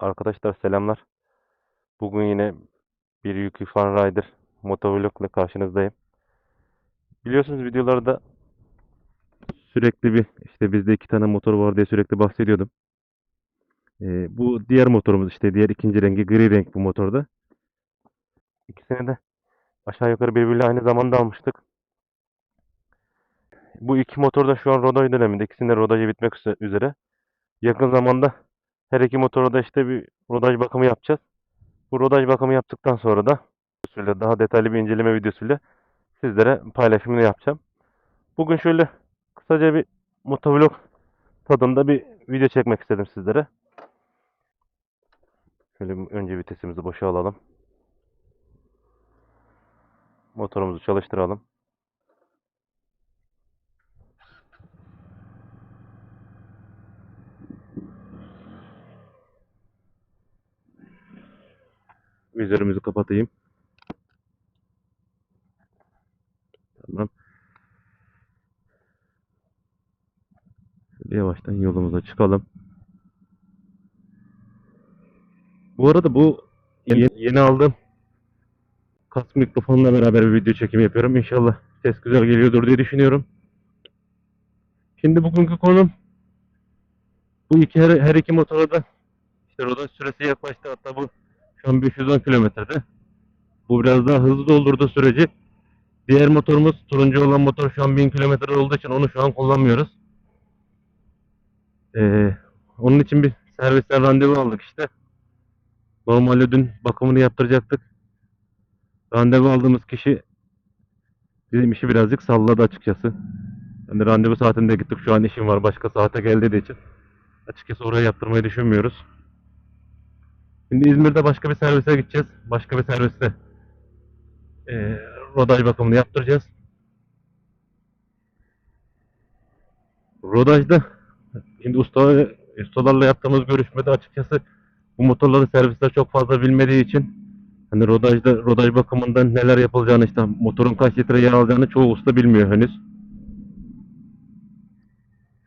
Arkadaşlar selamlar. Bugün yine bir Yuki Fan Rider motovlog ile karşınızdayım. Biliyorsunuz videolarda sürekli bir işte bizde iki tane motor var diye sürekli bahsediyordum. Ee, bu diğer motorumuz işte diğer ikinci rengi gri renk bu motorda. İkisini de aşağı yukarı birbiriyle aynı zamanda almıştık. Bu iki motor da şu an rodaj döneminde. İkisinin de rodajı bitmek üze- üzere. Yakın zamanda her iki motora da işte bir rodaj bakımı yapacağız. Bu rodaj bakımı yaptıktan sonra da daha detaylı bir inceleme videosuyla sizlere paylaşımını yapacağım. Bugün şöyle kısaca bir motovlog tadında bir video çekmek istedim sizlere. Şöyle önce vitesimizi boşa alalım. Motorumuzu çalıştıralım. Vizörümüzü kapatayım. Tamam. Şöyle yavaştan yolumuza çıkalım. Bu arada bu yeni, yeni aldığım kask mikrofonla beraber bir video çekimi yapıyorum. İnşallah ses güzel geliyordur diye düşünüyorum. Şimdi bugünkü konum bu iki her, her iki motora da işte rodaj süresi yaklaştı. Hatta bu şu an 510 kilometrede. Bu biraz daha hızlı doldurdu süreci. Diğer motorumuz turuncu olan motor şu an 1000 kilometre olduğu için onu şu an kullanmıyoruz. Ee, onun için bir servisten randevu aldık işte. Normalde dün bakımını yaptıracaktık. Randevu aldığımız kişi bizim işi birazcık salladı açıkçası. Yani randevu saatinde gittik. Şu an işim var. Başka saate geldiği için. Açıkçası oraya yaptırmayı düşünmüyoruz. Şimdi İzmir'de başka bir servise gideceğiz. Başka bir serviste eee rodaj bakımını yaptıracağız. Rodajda şimdi usta, ustalarla yaptığımız görüşmede açıkçası bu motorları servisler çok fazla bilmediği için hani rodajda rodaj bakımında neler yapılacağını işte motorun kaç litre yağ alacağını çoğu usta bilmiyor henüz.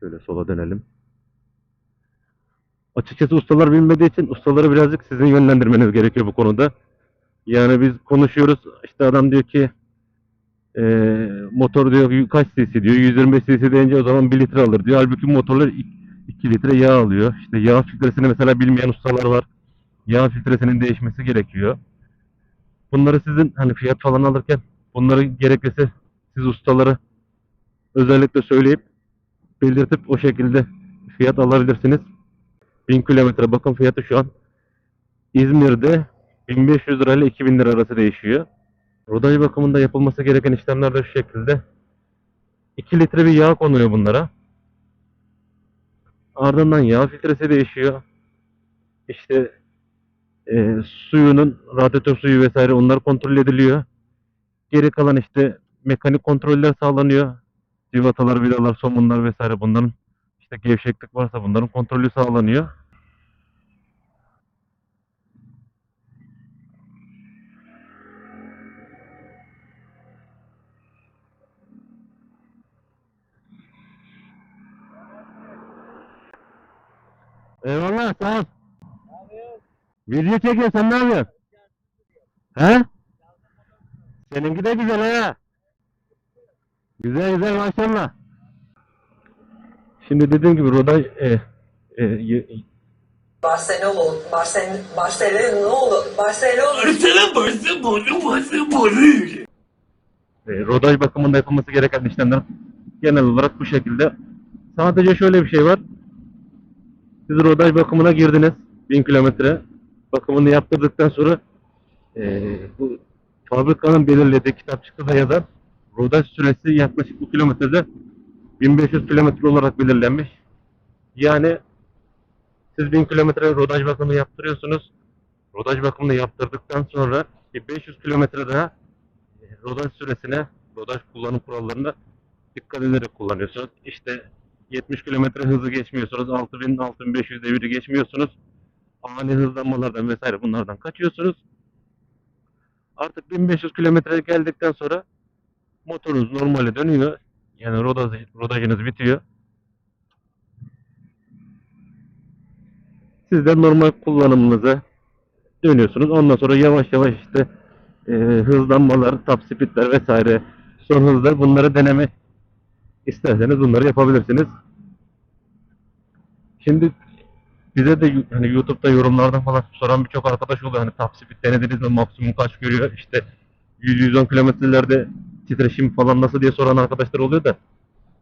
Şöyle sola dönelim. Açıkçası ustalar bilmediği için ustaları birazcık sizin yönlendirmeniz gerekiyor bu konuda. Yani biz konuşuyoruz işte adam diyor ki eee, motor diyor kaç cc diyor 125 cc deyince o zaman 1 litre alır diyor. Halbuki motorlar 2 litre yağ alıyor. İşte yağ filtresini mesela bilmeyen ustalar var. Yağ filtresinin değişmesi gerekiyor. Bunları sizin hani fiyat falan alırken bunları gerekirse siz ustalara özellikle söyleyip belirtip o şekilde fiyat alabilirsiniz. 1000 kilometre bakım fiyatı şu an İzmir'de 1500 lira ile 2000 lira arası değişiyor. Rodaj bakımında yapılması gereken işlemler de şu şekilde. 2 litre bir yağ konuyor bunlara. Ardından yağ filtresi değişiyor. İşte e, suyunun, radyatör suyu vesaire onlar kontrol ediliyor. Geri kalan işte mekanik kontroller sağlanıyor. Civatalar, vidalar, somunlar vesaire bunların işte gevşeklik varsa bunların kontrolü sağlanıyor. Eyvallah sağ ol. Video çekiyor sen ne yapıyorsun? He? Seninki de güzel ha. Güzel güzel maşallah. Şimdi dediğim gibi Roday e, e, y- Barcelona, Barcelona, Barcelona, Barcelona. Barcelona, Barcelona, Barcelona. e, rodaj bakımında yapılması gereken işlemler genel olarak bu şekilde. Sadece şöyle bir şey var. Siz rodaj bakımına girdiniz. 1000 kilometre. Bakımını yaptırdıktan sonra e, bu fabrikanın belirlediği kitapçıkta da yazar. Rodaj süresi yaklaşık bu kilometrede 1500 kilometre olarak belirlenmiş. Yani siz 1000 kilometre rodaj bakımı yaptırıyorsunuz. Rodaj bakımını yaptırdıktan sonra bir 500 kilometre daha e, rodaj süresine, rodaj kullanım kurallarına dikkat ederek kullanıyorsunuz. İşte 70 kilometre hızı geçmiyorsunuz, 6000-6500 deviri geçmiyorsunuz. Ani hızlanmalardan vesaire bunlardan kaçıyorsunuz. Artık 1500 kilometre geldikten sonra motorunuz normale dönüyor. Yani rodaj, rodajınız bitiyor. Siz de normal kullanımınıza dönüyorsunuz. Ondan sonra yavaş yavaş işte e, hızlanmalar, top speedler vesaire son hızlar bunları deneme isterseniz bunları yapabilirsiniz. Şimdi bize de hani YouTube'da yorumlarda falan soran birçok arkadaş oluyor. Hani top speed denediniz mi? Maksimum kaç görüyor? İşte 100-110 kilometrelerde titreşim falan nasıl diye soran arkadaşlar oluyor da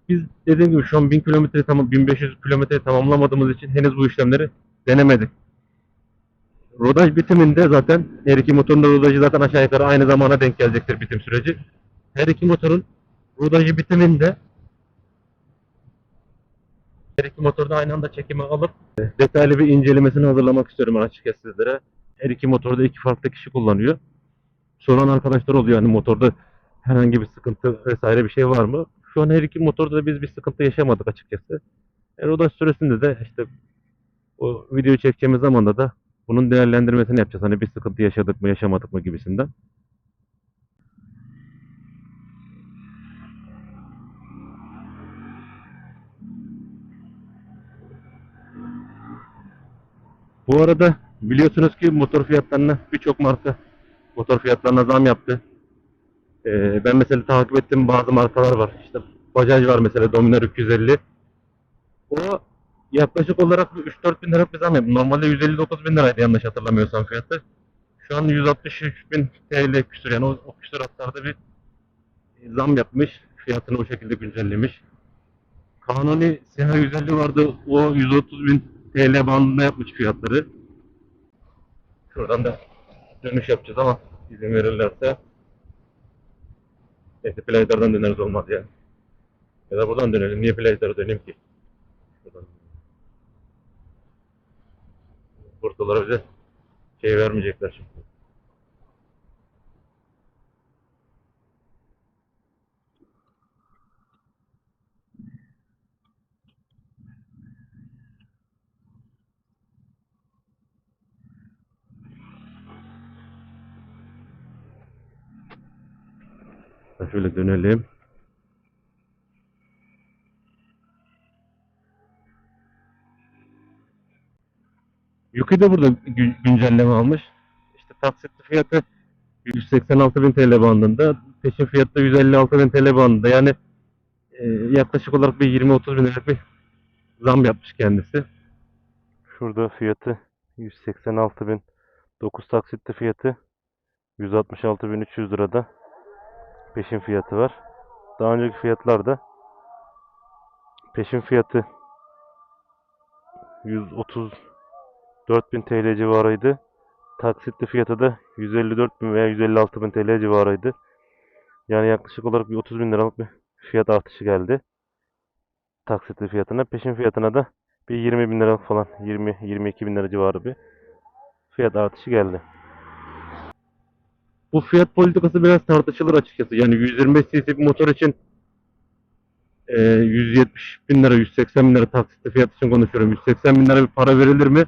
biz dediğim gibi şu an 1000 kilometre tamam 1500 kilometre tamamlamadığımız için henüz bu işlemleri denemedik. Rodaj bitiminde zaten her iki motorun da rodajı zaten aşağı yukarı aynı zamana denk gelecektir bitim süreci. Her iki motorun rodajı bitiminde her iki motoru da aynı anda çekime alıp e, detaylı bir incelemesini hazırlamak istiyorum açıkçası sizlere. Her iki motorda iki farklı kişi kullanıyor. Soran arkadaşlar oluyor hani motorda herhangi bir sıkıntı vesaire bir şey var mı? Şu an her iki motorda da biz bir sıkıntı yaşamadık açıkçası. E, rodaj süresinde de işte o videoyu çekeceğimiz zamanda da bunun değerlendirmesini yapacağız. Hani bir sıkıntı yaşadık mı yaşamadık mı gibisinden. Bu arada biliyorsunuz ki motor fiyatlarına birçok marka motor fiyatlarına zam yaptı. Ee, ben mesela takip ettiğim bazı markalar var. İşte Bajaj var mesela Dominar 350. O yaklaşık olarak bir 3-4 bin lira bir zam yaptı. Normalde 159 bin liraydı yanlış hatırlamıyorsam fiyatı. Şu an 163 bin TL küsur yani o, o küsuratlarda bir zam yapmış. Fiyatını o şekilde güncellemiş. Kanuni SH 150 vardı. O 130 bin TL bandında yapmış fiyatları. Şuradan da dönüş yapacağız ama izin verirlerse. Neyse Playdar'dan döneriz olmaz ya. Ya da buradan dönelim. Niye Playdar'a döneyim ki? Bursalara bize şey vermeyecekler şimdi. Şöyle dönelim. Yuki de burada gü- güncelleme almış. İşte taksitli fiyatı 186.000 TL bandında, peşin fiyatı da 156.000 TL bandında. Yani e, yaklaşık olarak bir 20-30 bin lira bir zam yapmış kendisi. Şurada fiyatı 186.000 9 taksitli fiyatı 166.300 lirada peşin fiyatı var. Daha önceki fiyatlarda peşin fiyatı 134.000 TL civarıydı. Taksitli fiyatı da 154.000 veya 156.000 TL civarıydı. Yani yaklaşık olarak bir 30.000 liralık bir fiyat artışı geldi. Taksitli fiyatına. Peşin fiyatına da bir 20.000 liralık falan 20-22.000 lira civarı bir fiyat artışı geldi. Bu fiyat politikası biraz tartışılır açıkçası. Yani 125 cc bir motor için e, 170 bin lira, 180 bin lira taksitli fiyat için konuşuyorum. 180 bin lira bir para verilir mi?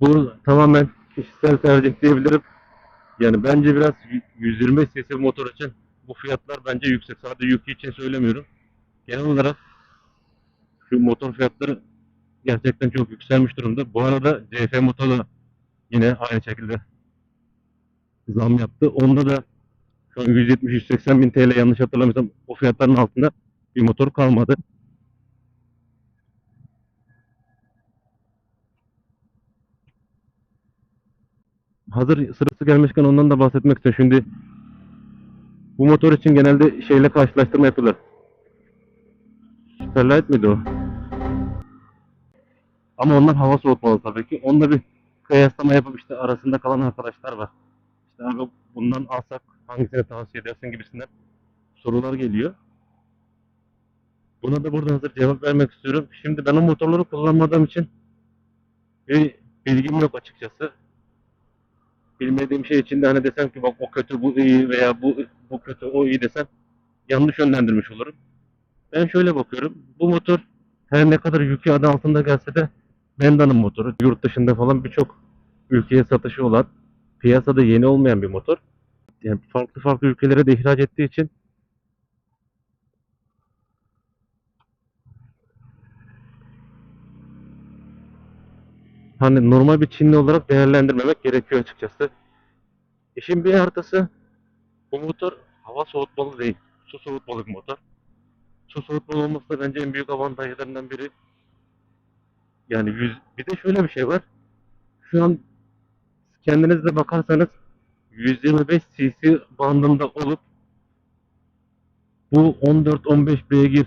Bu tamamen kişisel tercih diyebilirim. Yani bence biraz y- 125 cc bir motor için bu fiyatlar bence yüksek. Sadece yükü için söylemiyorum. Genel olarak şu motor fiyatları gerçekten çok yükselmiş durumda. Bu arada CF motor da yine aynı şekilde zam yaptı. Onda da şu an 170-180 bin TL yanlış hatırlamıyorsam o fiyatların altında bir motor kalmadı. Hazır sırası gelmişken ondan da bahsetmek istiyorum. Şimdi bu motor için genelde şeyle karşılaştırma yapılır. Superlight miydi o? Ama onlar hava soğutmalı tabii ki. Onda bir kıyaslama yapıp işte arasında kalan arkadaşlar var. İşte abi bundan alsak hangisini tavsiye edersin gibisinden sorular geliyor. Buna da burada hazır cevap vermek istiyorum. Şimdi ben o motorları kullanmadığım için bir bilgim yok açıkçası. Bilmediğim şey için de hani desem ki bak o kötü bu iyi veya bu bu kötü o iyi desem yanlış yönlendirmiş olurum. Ben şöyle bakıyorum. Bu motor her ne kadar yükü adı altında gelse de Benda'nın motoru. Yurt dışında falan birçok ülkeye satışı olan piyasada yeni olmayan bir motor. Yani farklı farklı ülkelere de ihraç ettiği için hani normal bir Çinli olarak değerlendirmemek gerekiyor açıkçası. İşin bir artısı bu motor hava soğutmalı değil. Su soğutmalı bir motor. Su soğutmalı olması da bence en büyük avantajlarından biri. Yani yüz, bir de şöyle bir şey var. Şu an kendiniz de bakarsanız 125 cc bandında olup bu 14-15 beygir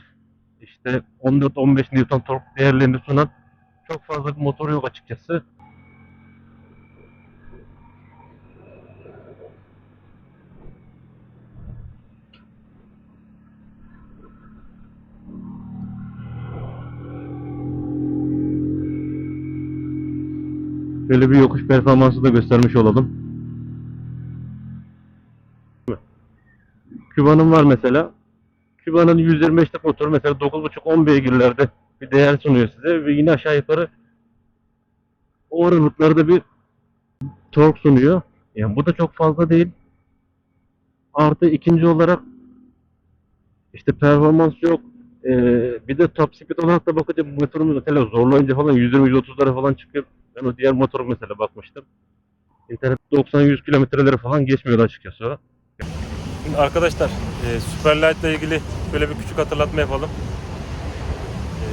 işte 14-15 Newton tork değerlerini sunan çok fazla bir motor yok açıkçası. Böyle bir yokuş performansı da göstermiş olalım. Küba'nın var mesela. Küba'nın 125'lik motoru mesela 9.5-10 beygirlerde bir değer sunuyor size ve yine aşağı yukarı o aralıklarda bir tork sunuyor. Yani bu da çok fazla değil. Artı ikinci olarak işte performans yok. Ee, bir de top speed olarak da bakınca bu motorun mesela zorlayınca falan 120-130'lara falan çıkıyor. Ben o diğer motoru mesela bakmıştım. İnternet 90-100 kilometreleri falan geçmiyor açıkçası arkadaşlar e, Superlight ile ilgili böyle bir küçük hatırlatma yapalım. E,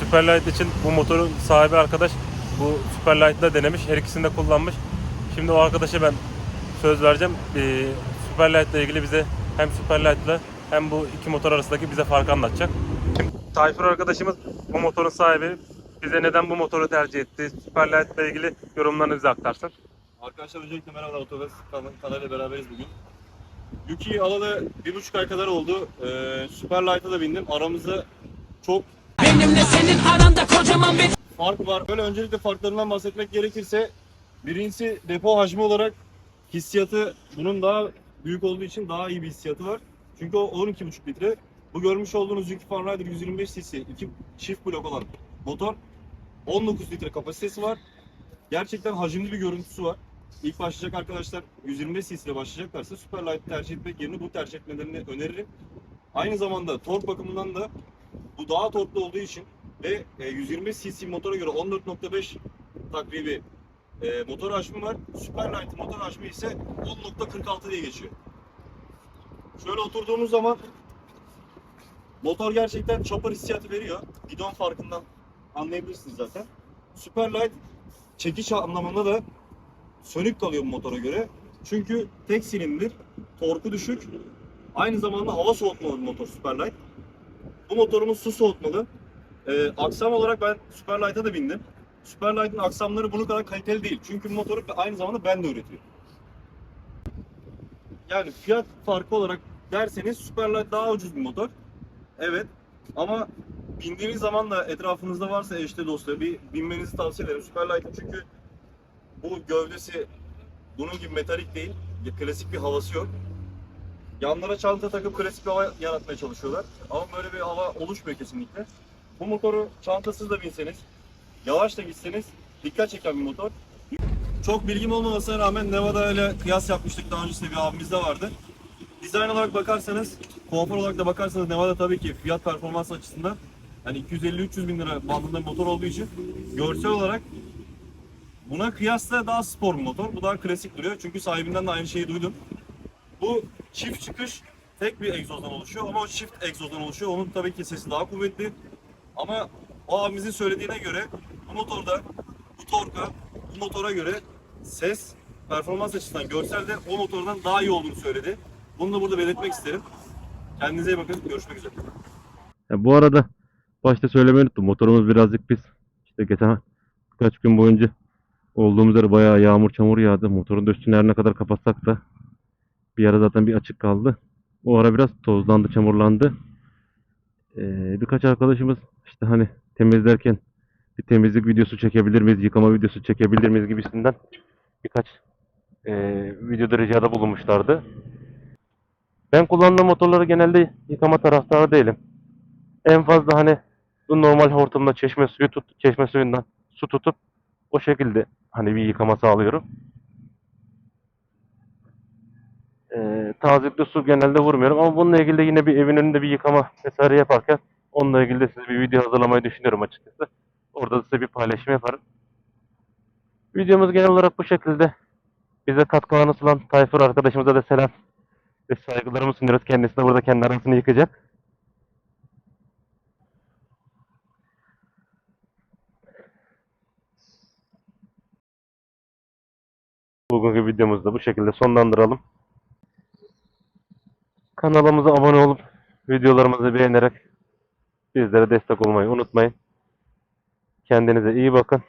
Superlight için bu motorun sahibi arkadaş bu Superlight'la denemiş. Her ikisini de kullanmış. Şimdi o arkadaşa ben söz vereceğim. E, Superlight ile ilgili bize hem Superlight'la hem bu iki motor arasındaki bize farkı anlatacak. Şimdi Tayfur arkadaşımız bu motorun sahibi. Bize neden bu motoru tercih etti? Superlight ile ilgili yorumlarını bize aktarsın. Arkadaşlar öncelikle merhabalar Otogaz kan- kanalıyla beraberiz bugün. Yuki'yi alalı bir buçuk ay kadar oldu. Ee, Superlight'a da bindim. Aramızda çok Benimle senin aranda kocaman bir fark var. Böyle öncelikle farklarından bahsetmek gerekirse birincisi depo hacmi olarak hissiyatı bunun daha büyük olduğu için daha iyi bir hissiyatı var. Çünkü o 12,5 litre. Bu görmüş olduğunuz Yuki Fan Rider 125 cc iki çift blok olan motor 19 litre kapasitesi var. Gerçekten hacimli bir görüntüsü var. İlk başlayacak arkadaşlar 125 cc ile başlayacaklarsa Superlight tercih etmek yerine bu tercih etmelerini öneririm. Aynı zamanda tork bakımından da bu daha torklu olduğu için ve e, 125 cc motora göre 14.5 takribi e, motor hacmi var. Superlight motor hacmi ise 10.46 diye geçiyor. Şöyle oturduğumuz zaman motor gerçekten chopper hissiyatı veriyor. Gidon farkından anlayabilirsiniz zaten. Superlight çekiş anlamında da sönük kalıyor bu motora göre. Çünkü tek silindir, torku düşük. Aynı zamanda hava soğutmalı bir motor Superlight. Bu motorumuz su soğutmalı. Ee, aksam olarak ben Superlight'a da bindim. Superlight'ın aksamları bunun kadar kaliteli değil. Çünkü motoru aynı zamanda ben de üretiyorum. Yani fiyat farkı olarak derseniz Superlight daha ucuz bir motor. Evet. Ama bindiğiniz zaman da etrafınızda varsa eşte dostları bir binmenizi tavsiye ederim. Superlight'ın çünkü bu gövdesi bunun gibi metalik değil. Klasik bir havası yok. Yanlara çanta takıp klasik bir hava yaratmaya çalışıyorlar. Ama böyle bir hava oluşmuyor kesinlikle. Bu motoru çantasız da binseniz, yavaş da gitseniz dikkat çeken bir motor. Çok bilgim olmamasına rağmen Nevada ile kıyas yapmıştık daha öncesinde bir abimiz de vardı. Dizayn olarak bakarsanız, konfor olarak da bakarsanız Nevada tabii ki fiyat performans açısından hani 250-300 bin lira bandında bir motor olduğu için görsel olarak buna kıyasla daha spor bir motor. Bu daha klasik duruyor çünkü sahibinden de aynı şeyi duydum. Bu çift çıkış tek bir egzozdan oluşuyor ama o çift egzozdan oluşuyor. Onun tabii ki sesi daha kuvvetli. Ama o abimizin söylediğine göre bu motorda bu torka bu motora göre ses performans açısından görselde o motordan daha iyi olduğunu söyledi. Bunu da burada belirtmek isterim. Kendinize iyi bakın. Görüşmek üzere. Ya bu arada başta söylemeyi unuttum. Motorumuz birazcık pis. İşte geçen birkaç gün boyunca olduğumuz yere bayağı yağmur çamur yağdı. Motorun da üstünü her ne kadar kapatsak da bir ara zaten bir açık kaldı. O ara biraz tozlandı, çamurlandı. Ee, birkaç arkadaşımız işte hani temizlerken bir temizlik videosu çekebilir miyiz, yıkama videosu çekebilir miyiz gibisinden birkaç ee, videoda ricada bulunmuşlardı. Ben kullandığım motorları genelde yıkama taraftarı değilim. En fazla hani bu normal hortumla çeşme suyu tut, çeşme suyundan su tutup o şekilde hani bir yıkama sağlıyorum. Ee, tazikli su genelde vurmuyorum ama bununla ilgili de yine bir evin önünde bir yıkama vesaire yaparken onunla ilgili de size bir video hazırlamayı düşünüyorum açıkçası. Orada da size bir paylaşım yaparım. Videomuz genel olarak bu şekilde. Bize katkılarını sunan Tayfur arkadaşımıza da selam ve saygılarımı sunuyoruz. Kendisi de burada kendi arasını yıkacak. Bugünkü videomuzu da bu şekilde sonlandıralım. Kanalımıza abone olup videolarımızı beğenerek bizlere destek olmayı unutmayın. Kendinize iyi bakın.